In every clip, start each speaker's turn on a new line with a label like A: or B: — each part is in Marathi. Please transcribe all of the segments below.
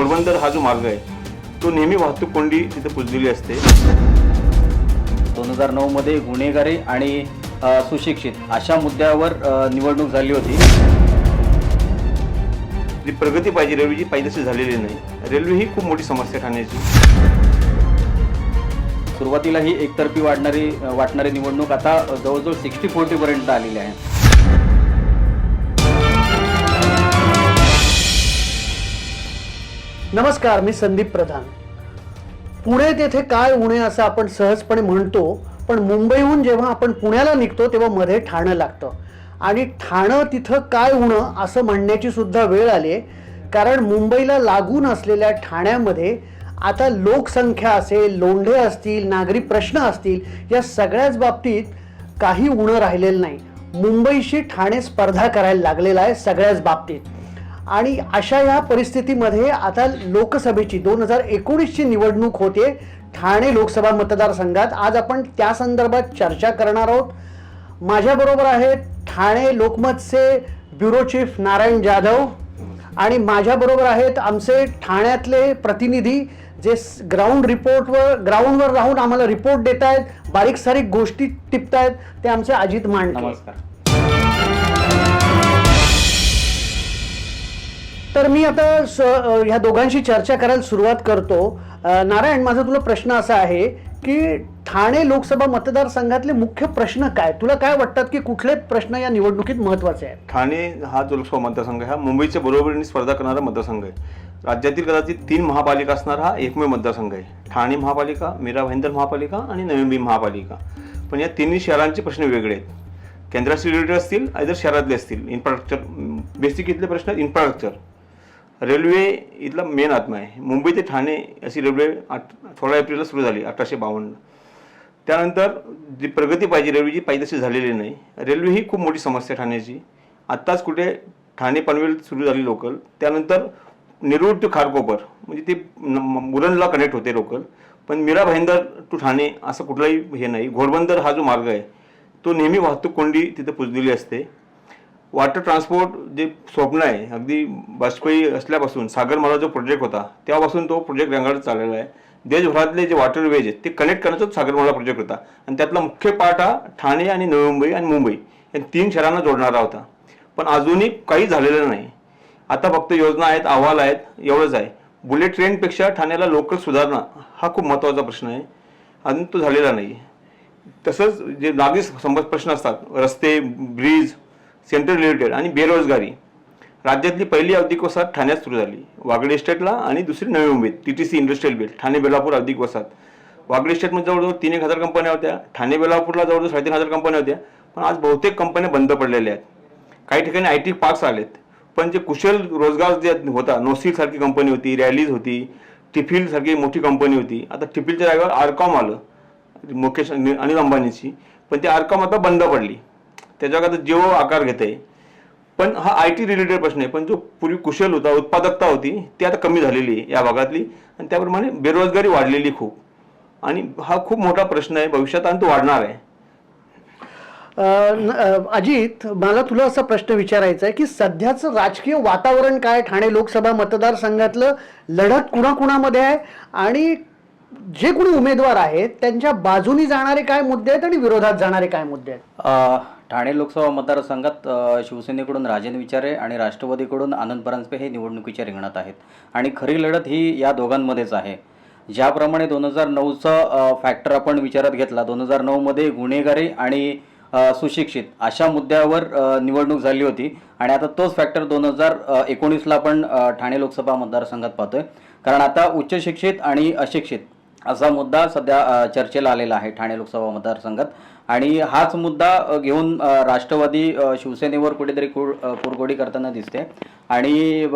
A: घोडबंदर हा जो मार्ग आहे तो नेहमी वाहतूक कोंडी तिथे पुजलेली असते.
B: दोन हजार नऊमध्ये गुन्हेगारी आणि सुशिक्षित अशा मुद्द्यावर निवडणूक झाली होती.
A: जी प्रगती पाहिजे रेल्वेची पाहिजे झालेली नाही. रेल्वे ही खूप मोठी समस्या ठाण्याची.
B: सुरुवातीला ही एकतर्फी वाढणारी वाटणारी निवडणूक आता जवळजवळ सिक्स्टी फोर्टीपर्यंत आलेली आहे.
C: नमस्कार मी संदीप प्रधान. पुणे तेथे काय उणे असं आपण सहजपणे म्हणतो पण मुंबईहून जेव्हा आपण पुण्याला निघतो तेव्हा मध्ये ठाणं लागतं. आणि ठाणं तिथं काय उणं असं म्हणण्याची सुद्धा वेळ आली आहे. कारण मुंबईला लागून असलेल्या ठाण्यामध्ये आता लोकसंख्या असेल लोंढे असतील नागरी प्रश्न असतील या सगळ्याच बाबतीत काही उणं राहिलेलं नाही. मुंबईशी ठाणे स्पर्धा करायला लागलेला आहे सगळ्याच बाबतीत. आणि अशा ह्या परिस्थितीमध्ये आता लोकसभेची दोन हजार एकोणीसची निवडणूक होते ठाणे लोकसभा मतदारसंघात. आज आपण त्या संदर्भात चर्चा करणार आहोत. माझ्याबरोबर आहेत ठाणे लोकमतचे ब्युरो चीफ नारायण जाधव आणि माझ्याबरोबर आहेत आमचे ठाण्यातले प्रतिनिधी जे ग्राउंड रिपोर्टवर ग्राउंडवर राहून आम्हाला रिपोर्ट देत आहेत बारीक सारीक गोष्टी टिपतायत ते आमचे अजित मांड
B: नमस्कार.
C: तर मी आता स ह्या दोघांशी चर्चा करायला सुरुवात करतो. नारायण माझा तुला प्रश्न असा आहे की ठाणे लोकसभा मतदारसंघातले मुख्य प्रश्न काय? तुला काय वाटतात की कुठले प्रश्न या निवडणुकीत महत्त्वाचे आहेत?
A: ठाणे हा जो लोकसभा मतदारसंघ हा मुंबईच्या बरोबरीने स्पर्धा करणारा मतदारसंघ आहे. राज्यातील कदाचित तीन महापालिका असणारा हा एकमेव मतदारसंघ आहे. ठाणे महापालिका मीरा भाईंदर महापालिका आणि नवी महापालिका. पण या तिन्ही शहरांचे प्रश्न वेगळे आहेत. केंद्राशी रिलेटेड असतील आयदर शहरातले असतील. इन्फ्रास्ट्रक्चर बेसिक इथले प्रश्न इन्फ्रास्ट्रक्चर रेल्वे इथला मेन आत्मा आहे. मुंबई ते ठाणे अशी रेल्वे आठ सोळा एप्रिलला सुरू झाली अठराशे बावन्न. त्यानंतर जी प्रगती पाहिजे रेल्वेची पाहिजे तशी झालेली नाही. रेल्वे ही खूप मोठी समस्या ठाण्याची. आत्ताच कुठे ठाणे पनवेल सुरू झाली लोकल त्यानंतर नेरूळ टू खारकोपर म्हणजे ते न- कनेक्ट होते लोकल पण मीरा भाईंदर टू ठाणे असं कुठलाही हे नाही. घोडबंदर हा जो मार्ग आहे तो नेहमी वाहतूक कोंडी तिथं पुजलेली असते. वॉटर ट्रान्सपोर्ट जे स्वप्न आहे अगदी वाजपेयी असल्यापासून सागरमाला जो प्रोजेक्ट होता तेव्हापासून तो प्रोजेक्ट रंगाडत चाललेला आहे. देशभरातले जे वॉटरवेज आहेत ते कनेक्ट करण्याचाच सागरमाला प्रोजेक्ट होता. आणि त्यातला मुख्य पार्ट हा ठाणे आणि नवी मुंबई आणि मुंबई या तीन शहरांना जोडणारा होता. पण अजूनही काही झालेलं नाही. आता फक्त योजना आहेत अहवाल आहेत एवढंच आहे. बुलेट ट्रेनपेक्षा ठाण्याला लोकल सुधारणा हा खूप महत्त्वाचा प्रश्न आहे. अजून तो झालेला नाही. तसंच जे नागरिक संबंध प्रश्न असतात रस्ते ब्रिज सेंट्रल रिलेटेड आणि बेरोजगारी. राज्यातली पहिली औद्योगिक वसाहत ठाण्यात सुरू झाली. वागळे इस्टेटला आणि दुसरी नवी मुंबईत T T C industrial belt Thane Belapur औद्योगिक वसाहत वागळे इस्टेटमध्ये जवळजवळ तीन एक हजार कंपन्या होत्या. ठाणे बेलापूरला जवळजवळ साडेतीन हजार कंपन्या होत्या. पण आज बहुतेक कंपन्या बंद पडलेल्या आहेत. काही ठिकाणी आय टी पार्क्स आलेत. पण जे कुशल रोजगार जे होता नोसील सारखी कंपनी होती रॅलीज होती टिफिल सारखी मोठी कंपनी होती. आता टिफिलच्या जागेवर आरकॉम आलं. मुकेश अनिल अंबानीची. पण ती आरकॉम आता बंद पडली. त्याच्या आता जिओ आकार घेत. पण हा आय टी रिलेटेड प्रश्न आहे. पण जो पूर्वी कुशल होता उत्पादकता होती ती आता कमी झालेली आहे या भागातली. आणि त्याप्रमाणे बेरोजगारी वाढलेली खूप. आणि हा खूप मोठा प्रश्न आहे. भविष्यात आणि तो वाढणार आहे.
C: अजित मला तुला असा प्रश्न विचारायचा आहे की सध्याचं राजकीय वातावरण काय ठाणे लोकसभा मतदारसंघातलं लढत कुणाकुणामध्ये आहे? आणि जे कोणी उमेदवार आहेत त्यांच्या बाजूनी जाणारे काय मुद्दे आहेत आणि विरोधात जाणारे काय मुद्दे आहेत?
B: ठाणे लोकसभा मतदारसंघात शिवसेनेकडून राजन विचारे आणि राष्ट्रवादीकडून आनंद परांजपे हे निवडणुकीच्या रिंगणात आहेत. आणि खरी लढत ही या दोघांमध्येच आहे. ज्याप्रमाणे दोन हजार नऊचा फॅक्टर आपण विचारात घेतला दोन हजार नऊमध्ये गुन्हेगारी आणि सुशिक्षित अशा मुद्द्यावर निवडणूक झाली होती. आणि आता तोच फॅक्टर दोन हजार एकोणीसला आपण ठाणे लोकसभा मतदारसंघात पाहतोय. कारण आता उच्च शिक्षित आणि अशिक्षित असा मुद्दा सध्या चर्चेला आलेला आहे ठाणे लोकसभा मतदारसंघात. आणि हाच मुद्दा घेऊन राष्ट्रवादी शिवसेनेवर कुठेतरी कुर कुरकोडी करताना दिसते. आणि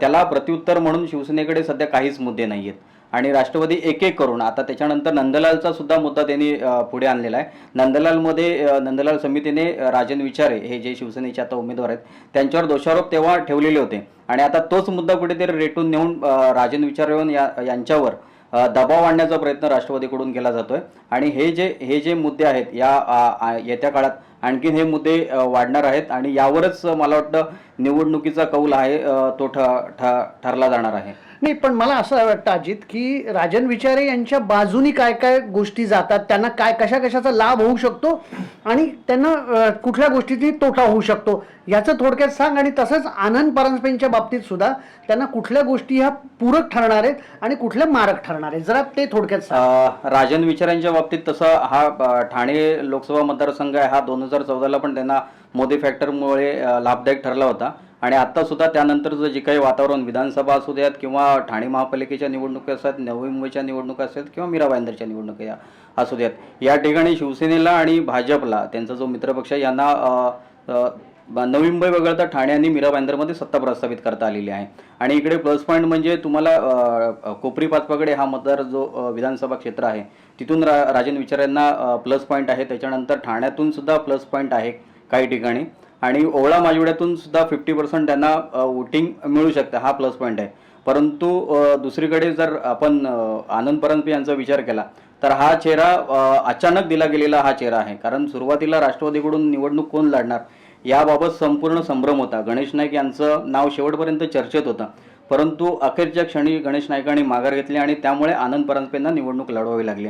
B: त्याला प्रत्युत्तर म्हणून शिवसेनेकडे सध्या काहीच मुद्दे नाही आहेत आणि राष्ट्रवादी एक एक करून आता त्याच्यानंतर नंदलालचा सुद्धा मुद्दा त्यांनी पुढे आणलेला आहे. नंदलालमध्ये नंदलाल समितीने राजन विचारे हे जे शिवसेनेचे आता उमेदवार आहेत त्यांच्यावर दोषारोप तेव्हा ठेवलेले होते. आणि आता तोच मुद्दा कुठेतरी रेटून नेऊन राजन विचारे या यांच्यावर दबाव आणण्याचा प्रयत्न राष्ट्रवादीकडून केला जातोय. आणि हे जे हे जे मुद्दे आहेत या येत्या काळात आणखीन हे मुद्दे वाढणार आहेत आणि यावरच मला वाटतं निवडणुकीचा कौल आहे तो ठ ठरला जाणार आहे.
C: नाही पण मला असं वाटतं अजित की राजन विचारे यांच्या बाजूनी काय काय गोष्टी जातात त्यांना काय कशा कशाचा लाभ होऊ शकतो आणि त्यांना कुठल्या गोष्टीची तोटा होऊ शकतो. याचं थोडक्यात सांग आणि तसंच आनंद परांजपेंच्या बाबतीत सुद्धा त्यांना कुठल्या गोष्टी ह्या पूरक ठरणार आहेत आणि कुठल्या मारक ठरणार आहेत. जरा ते थोडक्यात सांग.
B: राजन विचारांच्या बाबतीत तसं हा ठाणे लोकसभा मतदारसंघ आहे. हा दोन हजार चौदाला पण त्यांना मोदी फॅक्टरमुळे लाभदायक ठरला होता. आणि आत्तासुद्धा त्यानंतरचं जे काही वातावरण विधानसभा असू द्यात किंवा ठाणे महापालिकेच्या निवडणुका असतात नवी मुंबईच्या निवडणुका असतात किंवा मीरा भाईंदरच्या निवडणुका असू द्यात या ठिकाणी शिवसेनेला आणि भाजपला त्यांचा जो मित्रपक्ष यांना नवी मुंबई वगळता ठाणे आणि मीरा भाईंदरमध्ये सत्ता प्रस्थापित करता आलेली आहे. आणि इकडे प्लस पॉईंट म्हणजे तुम्हाला कोपरी पाचपाकडे हा मतदार जो विधानसभा क्षेत्र आहे तिथून रा राजन विचार यांना प्लस पॉईंट आहे. त्याच्यानंतर ठाण्यातून सुद्धा प्लस पॉईंट आहे काही ठिकाणी. आणि ओवळा माजिवड्यातून सुद्धा फिफ्टी पर्सेंट त्यांना वोटिंग मिळू शकतं. हा प्लस पॉईंट आहे. परंतु दुसरीकडे जर आपण आनंद परंजपे यांचा विचार केला तर हा चेहरा अचानक दिला गेलेला हा चेहरा आहे. कारण सुरुवातीला राष्ट्रवादीकडून निवडणूक कोण लढणार याबाबत संपूर्ण संभ्रम होता. गणेश नाईक यांचं नाव शेवटपर्यंत चर्चेत होतं. परंतु अखेरच्या क्षणी गणेश नाईकांनी माघार घेतली आणि त्यामुळे आनंद परांजपेंना निवडणूक लढवावी लागली.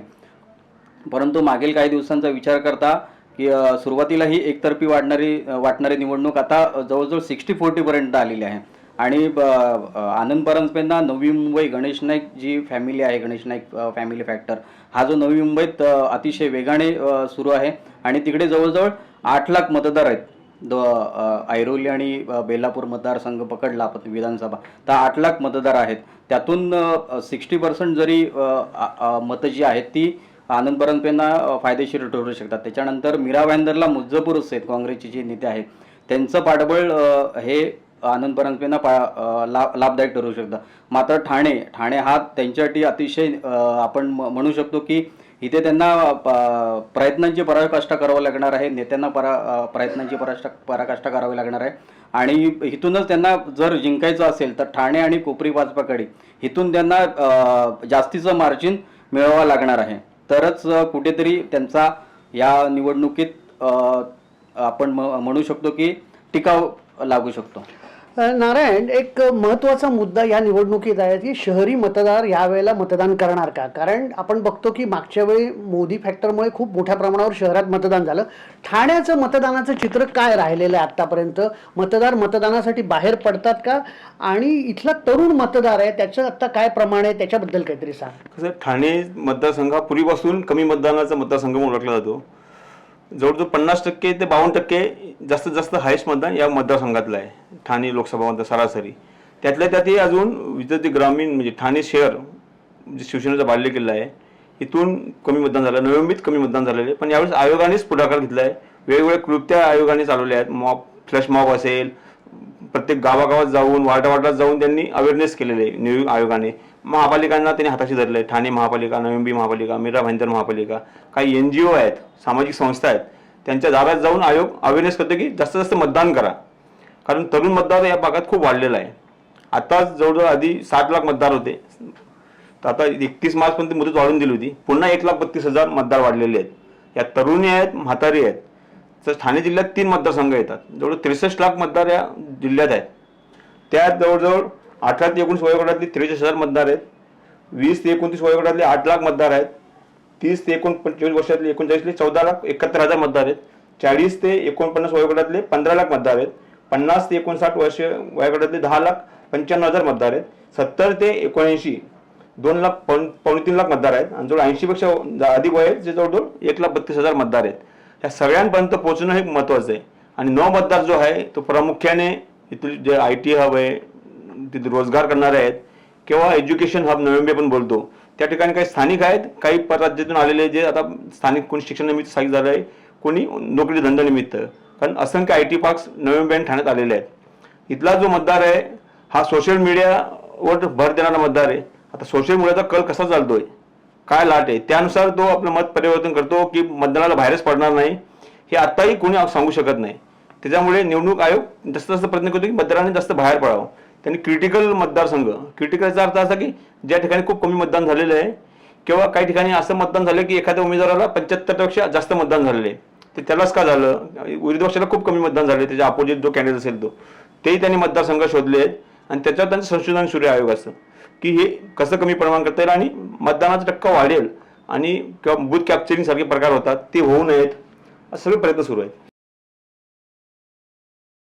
B: परंतु मागील काही दिवसांचा विचार करता की सुरुवातीला ही एकतर्फी वाढणारी वाटणारी निवडणूक आता जवळजवळ सिक्स्टी फोर्टीपर्यंत आलेली आहे. आणि ब- आनंद परांजपेंना नवी मुंबई गणेश नाईक जी फॅमिली आहे गणेश नाईक फॅमिली फॅक्टर हा जो नवी मुंबईत अतिशय वेगाने सुरू आहे. आणि तिकडे जवळजवळ आठ लाख मतदार आहेत. द ऐरोली आणि बेलापूर मतदारसंघ पकडला आपण विधानसभा. तर आठ लाख मतदार आहेत. त्यातून सिक्स्टी पर्सेंट जरी मतं जी आहेत ती आनंद परांजपेंना फायदेशीर ठरू शकतात. त्याच्यानंतर मीरा भाईंदरला मुझ्झपूर आहेत काँग्रेसचे जे नेते आहेत त्यांचं पाठबळ हे आनंद परांजपेंना पा लाभ लाभदायक ठरू शकतं. मात्र ठाणे ठाणे हा त्यांच्यासाठी अतिशय आपण म- म्हणू शकतो की इथे त्यांना प- प्रयत्नांची पराकाष्ठा करावं लागणार आहे. नेत्यांना परा प्रयत्नांची पराष्ठा पराकाष्ठा करावी लागणार आहे. आणि इथूनच त्यांना जर जिंकायचं असेल तर ठाणे आणि कोपरी वाजपाकडे इथून त्यांना जास्तीचं मार्जिन मिळवावं लागणार आहे. तरच कुठेतरी त्यांचा या निवडणुकीत आपण म- म्हणू शकतो की टिकाव लागू शकतो.
C: नारायण एक महत्त्वाचा मुद्दा या निवडणुकीत आहे की शहरी मतदार यावेळेला मतदान करणार का? कारण आपण बघतो की मागच्या वेळी मोदी फॅक्टरमुळे खूप मोठ्या प्रमाणावर शहरात मतदान झालं. ठाण्याचं मतदानाचं चित्र काय राहिलेलं आहे आत्तापर्यंत? मतदार मतदानासाठी बाहेर पडतात का? आणि इथला तरुण मतदार आहे त्याचं आत्ता काय प्रमाण आहे? त्याच्याबद्दल काहीतरी सांग.
A: कसं ठाणे मतदारसंघ हा पूर्वीपासून कमी मतदानाचा मतदारसंघ म्हणून ओळखला जातो. जवळजवळ पन्नास टक्के ते बावन्न टक्के जास्तीत जास्त हायस्ट मतदान या मतदारसंघातलं आहे. ठाणे लोकसभा मतदार सरासरी. त्यातल्या त्यातही अजून विद्यार्थी ग्रामीण म्हणजे ठाणे शहर जे शिवसेनेचा बाल्य किल्ला आहे इथून कमी मतदान झालं नवंबित कमी मतदान झालेलं आहे. पण यावेळेस आयोगानेच पुढाकार घेतला आहे. वेगवेगळ्या कृत्या आयोगाने चालवल्या आहेत. मॉब फ्लॅश मॉब असेल प्रत्येक गावागावात जाऊन वाटावाटात जाऊन त्यांनी अवेअरनेस केलेले आहे निवडणूक आयोगाने. महापालिकांना त्यांनी हाताशी धरले ठाणे महापालिका नवी महापालिका मीरा भाईंदर महापालिका काही एन जी ओ आहेत सामाजिक संस्था आहेत त्यांच्या दारात जाऊन आयोग अवेअरनेस करतो की जास्तीत जास्त मतदान करा. कारण तरुण मतदार या भागात खूप वाढलेला आहे. आता जवळजवळ आधी सात लाख मतदार होते. तर आता एकतीस मार्चपर्यंत मुदत वाढून दिली होती. पुन्हा एक लाख बत्तीस हजार मतदार वाढलेले आहेत. या तरुणी आहेत म्हातारी आहेत. तर ठाणे जिल्ह्यात तीन मतदारसंघ येतात. जवळ त्रेसष्ट लाख मतदार या जिल्ह्यात आहेत. त्यात जवळजवळ अठरा ते एकोणीस वयोगटातले त्रेचाळीस हजार मतदार आहेत. वीस ते एकोणतीस वयोगटातले आठ लाख मतदार आहेत. तीस ते एकोणपंचवीस वर्षातले एकोणचाळीसले चौदा लाख एकाहत्तर हजार मतदार आहेत. चाळीस ते एकोणपन्नास वयोगटातले पंधरा लाख मतदार आहेत. पन्नास ते एकोणसाठ वर्ष वयागटातले दहा लाख पंच्याण्णव हजार मतदार आहेत. सत्तर ते एकोणऐंशी दोन लाख पावणे तीन लाख मतदार आहेत. आणि जवळ ऐंशीपेक्षा अधिक वय आहेत जे जवळजवळ एक लाख बत्तीस हजार मतदार आहेत. या सगळ्यांपर्यंत पोहोचणं हे महत्त्वाचं आहे. आणि नव मतदार जो आहे तो प्रामुख्याने इथली जे आय टी हब आहे तिथे रोजगार करणारे आहेत किंवा एज्युकेशन हब नोव्हेंबे पण बोलतो. त्या ठिकाणी काही स्थानिक आहेत काही परराज्यातून आलेले जे आता स्थानिक कोणी शिक्षणानिमित्त स्थायिक झालं आहे कोणी नोकरी धंद्यानिमित्त. कारण असंख्य आय टी पार्क्स नवीन मुंबई ठाण्यात आलेले आहेत. इथला जो मतदार आहे हा सोशल मीडियावर भर देणारा मतदार आहे. आता सोशल मीडियाचा कल कसा चालतोय? काय लाट आहे? त्यानुसार तो आपलं मत परिवर्तन करतो की मतदानाला बाहेरच पडणार नाही. हे आत्ताही कोणी सांगू शकत नाही. त्याच्यामुळे निवडणूक आयोग जास्त जास्त प्रयत्न करतो की मतदारांनी जास्त बाहेर पडावं. त्यांनी क्रिटिकल मतदारसंघ क्रिटिकलचा अर्थ असा की ज्या ठिकाणी खूप कमी मतदान झालेलं आहे किंवा काही ठिकाणी असं मतदान झालं की एखाद्या उमेदवाराला पंच्याहत्तरपेक्षा जास्त मतदान झालेलं आहे. ते त्यालाच का झालं? विरोधी पक्षाला खूप कमी मतदान झाले त्याच्या अपोजिट जो कॅन्डिडेट असेल तो. तेही त्यांनी मतदारसंघ शोधले आहेत आणि त्याच्यावर त्यांचं संशोधन सुरू आहे आयोगाचं की हे कसं कमी प्रमाण करता येईल आणि मतदानाचा टक्का वाढेल आणि किंवा बूथ कॅप्चरिंग सारखे प्रकार होतात ते होऊ नयेत असे सगळे प्रयत्न सुरू आहेत.